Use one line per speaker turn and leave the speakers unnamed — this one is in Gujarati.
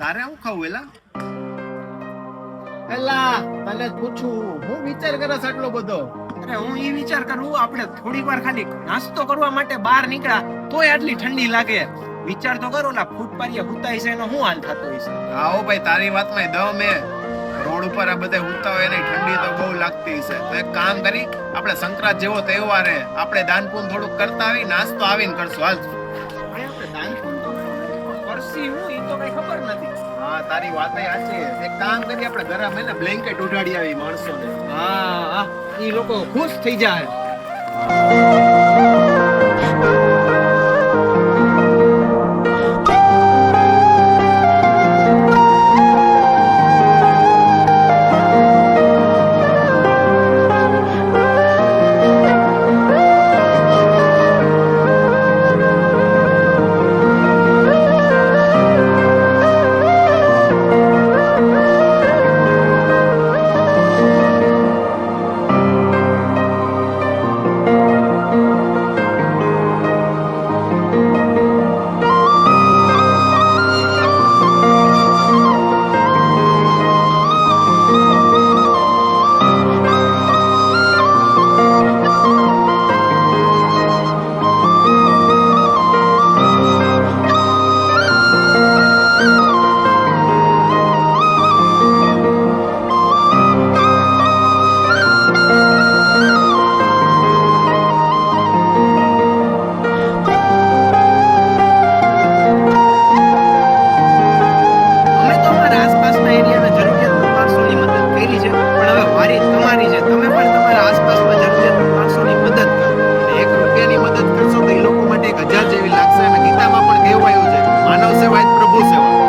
તારે હું ખાવું એલા
એલા તને પૂછું હું વિચાર કરસ આટલો બધો?
અરે હું એ વિચાર કરું આપણે થોડી વાર ખાલી નાસ્તો કરવા માટે બહાર નીકળ્યા તોય આટલી ઠંડી લાગે. વિચાર તો કરો ઓલા ફૂટપારીએ હુતાઈ છે એનો શું હાલ થતો હશે
આવો ભાઈ તારી વાતમાં દમ એ રોડ ઉપર આ બધા ઉતા હોય એની ઠંડી તો બહુ લાગતી છે તો એક કામ કરી આપણે સંક્રાંત જેવો તહેવાર હે. આપણે દાન પુન થોડુંક કરતા આવી નાસ્તો આવીને કરશું. હાલ.
આપણે દાન પુન તો કરશી હું એ તો કઈ ખબર નથી.
તારી વાત સાચી એક કામ કરી આપણે ગરમ ને બ્લેન્કેટ ઉડાડી આવી માણસોને.
હા હા. એ લોકો ખુશ થઈ જાય.